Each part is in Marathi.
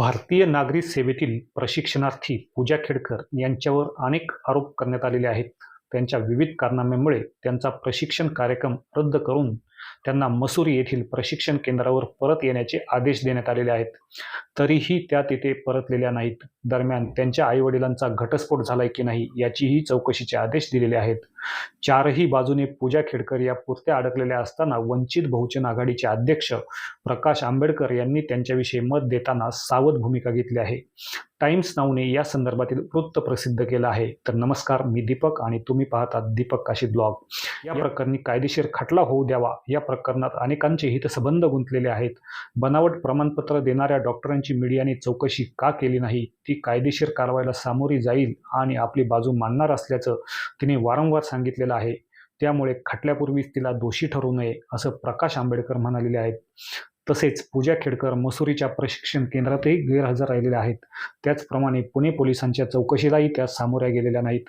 भारतीय नागरी सेवेतील प्रशिक्षणार्थी पूजा खेडकर यांच्यावर अनेक आरोप करण्यात आलेले आहेत. त्यांच्या विविध कारणांमुळे त्यांचा प्रशिक्षण कार्यक्रम रद्द करून त्यांना मसुरी येथील प्रशिक्षण केंद्रावर परत येण्याचे आदेश देण्यात आलेले आहेत. तरीही त्या तिथे परतलेल्या नाहीत. दरम्यान त्यांच्या आईवडिलांचा घटस्फोट झालाय की नाही याचीही चौकशीचे आदेश दिलेले आहेत. चारही बाजूने पूजा खेडकर या पुरत्या अडकलेल्या असताना वंचित बहुजन आघाडीचे अध्यक्ष प्रकाश आंबेडकर यांनी त्यांच्याविषयी मत देताना सावध भूमिका घेतली आहे. टाइम्स नाऊने या संदर्भातील वृत्त प्रसिद्ध केलं आहे. तर नमस्कार मी दीपक आणि तुम्ही पाहतात दीपक काशी ब्लॉग. या प्रकरणी कायदेशीर खटला होऊ द्यावा या प्रकरणात अनेकांचे हितसंबंध गुंतलेले आहेत. बनावट प्रमाणपत्र देणाऱ्या डॉक्टरांची मीडियाने चौकशी का केली नाही? ती कायदेशीर कारवाईला सामोरी जाईल आणि आपली बाजू मांडणार असल्याचं तिने वारंवार सांगितलेलं आहे. त्यामुळे खटल्यापूर्वीच तिला दोषी ठरू नये असं प्रकाश आंबेडकर म्हणालेले आहेत. तसेच पूजा खेडकर मसुरीच्या प्रशिक्षण केंद्रातही गैरहजर राहिलेल्या आहेत. त्याचप्रमाणे पुणे पोलिसांच्या चौकशीलाही त्या सामोऱ्या गेलेल्या नाहीत.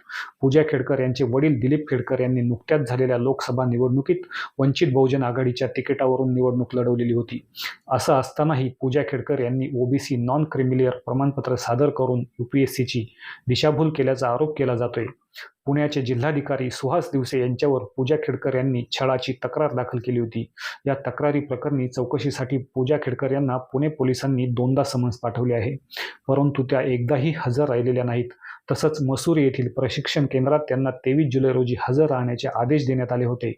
पूजा खेडकर यांचे वडील दिलीप खेडकर यांनी नुकत्याच झालेल्या लोकसभा निवडणुकीत वंचित बहुजन आघाडीच्या तिकिटावरून निवडणूक लढवलेली होती. असं असतानाही पूजा खेडकर यांनी ओबीसी नॉन क्रिमिलियर प्रमाणपत्र सादर करून यू पी एस सीची दिशाभूल केल्याचा आरोप केला जातोय. पुण्याचे जिल्हाधिकारी सुहास दिवसे यांच्यावर पूजा खेडकर यांनी छळाची तक्रार दाखल केली होती. या तक्रारी प्रकरणी चौकशीसाठी पूजा खेडकर यांना पुणे पोलिसांनी दोनदा समन्स पाठवले आहे. परंतु त्या एकदाही हजर राहिलेल्या नाहीत. तसंच मसूर येथील प्रशिक्षण केंद्रात त्यांना तेवीस जुलै रोजी हजर राहण्याचे आदेश देण्यात आले होते.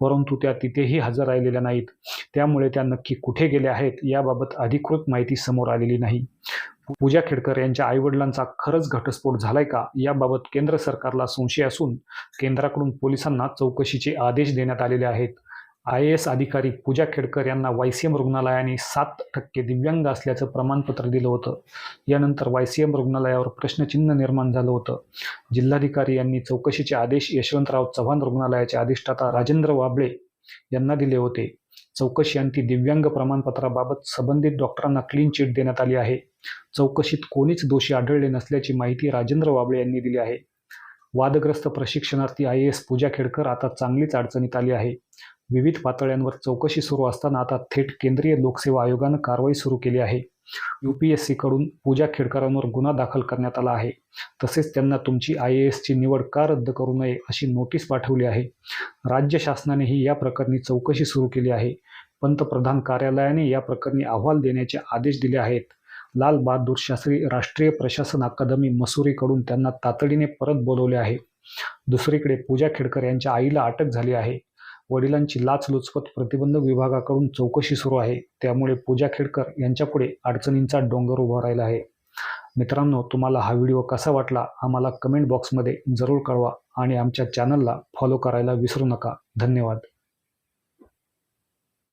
परंतु त्या तिथेही हजर राहिलेल्या नाहीत. त्यामुळे त्या नक्की कुठे गेल्या आहेत याबाबत अधिकृत माहिती समोर आलेली नाही. पूजा खेडकर यांच्या आईवडिलांचा खरंच घटस्फोट झालाय का? याबाबत केंद्र सरकारला संशय असून केंद्राकडून पोलिसांना चौकशीचे आदेश देण्यात आलेले आहेत. आय ए एस अधिकारी पूजा खेडकर यांना वाय सी एम रुग्णालयाने सात टक्के दिव्यांग असल्याचं प्रमाणपत्र दिलं होतं. यानंतर वाय सी एम रुग्णालयावर प्रश्नचिन्ह निर्माण झालं होतं. जिल्हाधिकारी यांनी चौकशीचे आदेश यशवंतराव चव्हाण रुग्णालयाचे अधिष्ठाता राजेंद्र वाबळे यांना दिले होते. चौकशी अंती दिव्यांग प्रमाणपत्राबाबत संबंधित डॉक्टरांना क्लीन चिट देण्यात आली आहे. चौकशीत कोणीच दोषी आढळले नसल्याची माहिती राजेंद्र वाबळे यांनी दिली आहे. वादग्रस्त प्रशिक्षणार्थी आय एस पूजा खेडकर आता चांगलीच अडचणीत आली आहे. विविध पातळ्यांवर चौकशी सुरू असताना आता थेट केंद्रीय लोकसेवा आयोगानं कारवाई सुरू केली आहे. यू पी एस सीकडून पूजा खेडकरांवर गुन्हा दाखल करण्यात आला आहे. तसेच त्यांना तुमची आय ए एसची निवड का रद्द करू नये अशी नोटीस पाठवली आहे. राज्य शासनानेही या प्रकरणी चौकशी सुरू केली आहे. पंतप्रधान कार्यालयाने या प्रकरणी अहवाल देण्याचे आदेश दिले आहेत. लाल बहादूर शास्त्री राष्ट्रीय प्रशासन अकादमी मसुरीकडून त्यांना तातडीने परत बोलवले आहे. दुसरीकडे पूजा खेडकर यांच्या आईला अटक झाली आहे. वडिलांची लाचलुचपत प्रतिबंधक विभागाकडून चौकशी सुरू आहे. त्यामुळे पूजा खेडकर यांच्यापुढे अडचणींचा डोंगर उभा राहिला आहे. मित्रांनो तुम्हाला हा व्हिडिओ कसा वाटला? आम्हाला कमेंट बॉक्समध्ये जरूर कळवा आणि आमच्या चॅनलला फॉलो करायला विसरू नका. धन्यवाद.